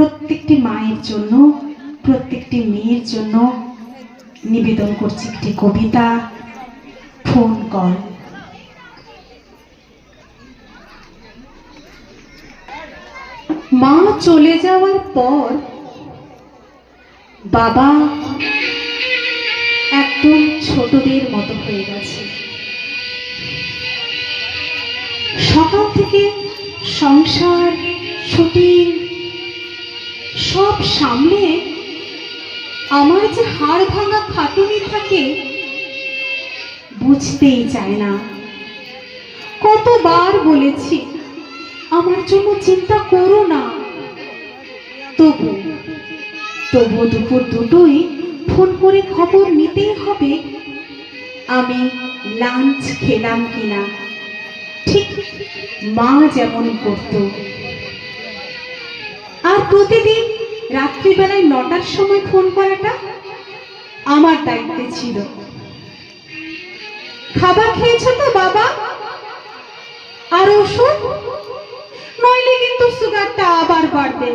প্রত্যেকটি মায়ের জন্য, প্রত্যেকটি মেয়ের জন্য নিবেদন করছি একটি কবিতা, ফোন কল। মা চলে যাওয়ার পর বাবা একদম ছোটদের মতো হয়ে গেছে। সকাল থেকে সংসার শুটিং সব সামনে আমার যে হাড় ভাঙা খাটুনি থাকে, বুঝতেই চায় না। কতবার বলেছি, আমার জন্য চিন্তা করো না। তবু তবু দুপুর দুটোই ফোন করে খবর নিতেই হবে, আমি লাঞ্চ খেলাম কিনা। ঠিক মা যেমন করত। আর প্রতিদিন রাত্রিবেলায় নটার সময় ফোন করাটা আমার দায়িত্বে ছিল। খাবার খেয়েছো তো, বাবা? আর ওষুধ? নইলে কিন্তু সুগারটা আবার বাড়বে।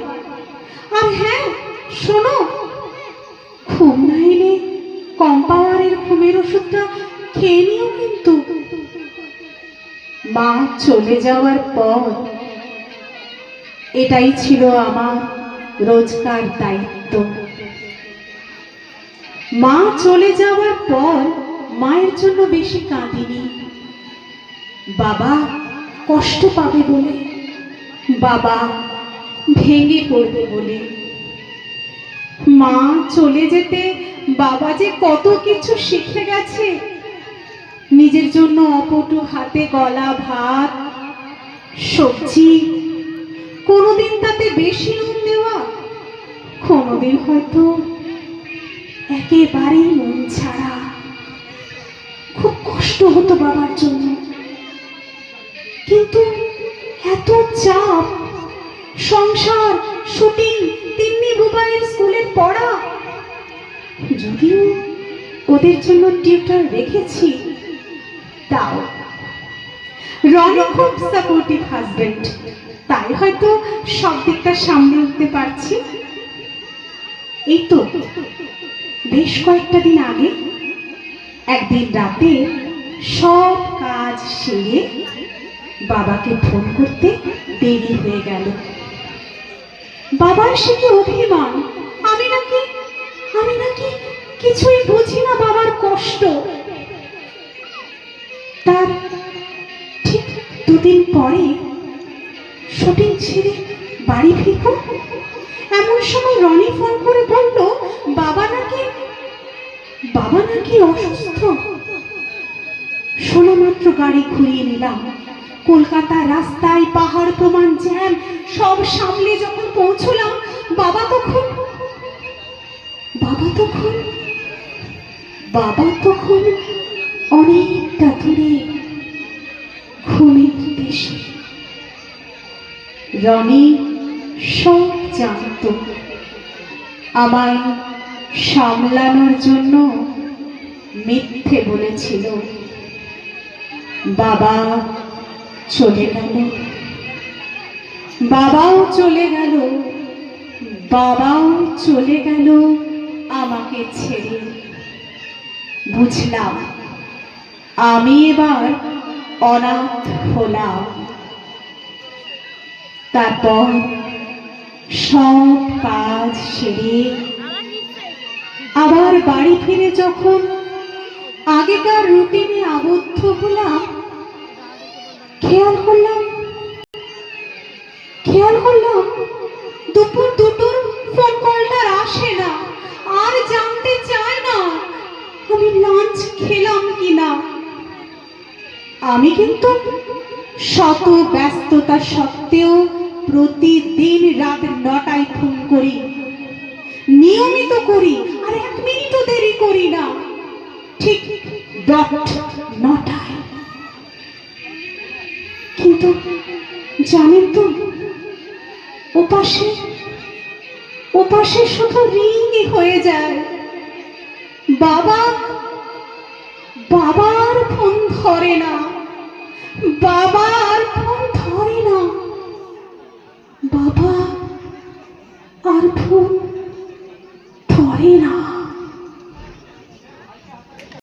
আর হ্যাঁ শোনো, ঘুম না এলে কম পাওয়ারের ঘুমের ওষুধটা খেয়ে নিও কিন্তু। মা চলে যাওয়ার পর এটাই ছিল আমার রোজকার দায়িত্ব। মা চলে যাওয়ার পর মায়ের জন্য বেশি কাঁদিনি। বাবা কষ্ট পাবে বলে, বাবা ভেঙে পড়বে বলে। মা চলে যেতে বাবা যে কত কিছু শিখে গেছে, নিজের জন্য অপটু হাতে গলা ভাত, সবজি কোনোদিন তাতে বেশি নুন দেওয়া কোনোদিন হয়তো একেবারেই মন ছাড়া। খুব কষ্ট হতো বাবার জন্য। কিন্তু এত চাপ, সংসার, শুটিং, তিন্নি বুবাইয়ের স্কুলের পড়া, যদিও ওদের জন্য টিউটার রেখেছি, তাও রনি খুব সাপোর্টিভ হাজবেন্ড তাই হয়তো সব দিকটা সামলে উঠতে পারছি। এই তো, বেশ কয়েকটা দিন আগে একদিন রাতে সব কাজ সেরে বাবাকে ফোন করতে দেরি হয়ে গেল। বাবার সে কি অভিমান, আমি নাকি আমি নাকি কিছুই বুঝি না বাবার কষ্ট। তার দুদিন পরে শুটিং ছেড়ে বাড়ি ফিরব এমন সময় রনি ফোন করে বলল, বাবা নাকি বাবা নাকি অসুস্থ? শোনা মাত্র গাড়ি ঘুরিয়ে নিলাম। কলকাতা রাস্তায় পাহাড় প্রমাণ জ্যাম, সব সামলে যখন পৌঁছলাম, বাবা তখন বাবা তখন বাবা তখন অনেকটা দূরে দেশে রনি সব জানত আমায় সামলানোর জন্য মিথ্যে বলেছিল। বাবা চলে গেল। বাবাও চলে গেল। বাবাও চলে গেল আমাকে ছেড়ে। বুঝলাম, আমি এবার অনাথ হলাম। তারপর সব কাজ সেরে আবার বাড়ি ফিরে যখন আগেকার রুটিনে আবদ্ধ হলাম, খেয়াল করলাম খেয়াল করলাম দুপুর দুটোর ফোন কলটা আসে না, আর জানতে চায় না। আমি লাঞ্চ খেলাম। আমি কিন্তু শত ব্যস্ততা সত্ত্বেও প্রতিদিন রাত নটায় ফোন করি। নিয়মিত করি, আর এক মিনিটও দেরি করি না। ঠিক ডট নটায়। কিন্তু জানেন তো, ওপাশে ওপাশে শুধু রিংই হয়ে যায়। বাবা, বাবার ফোন ধরে না। বাবার ফোন ধরে না।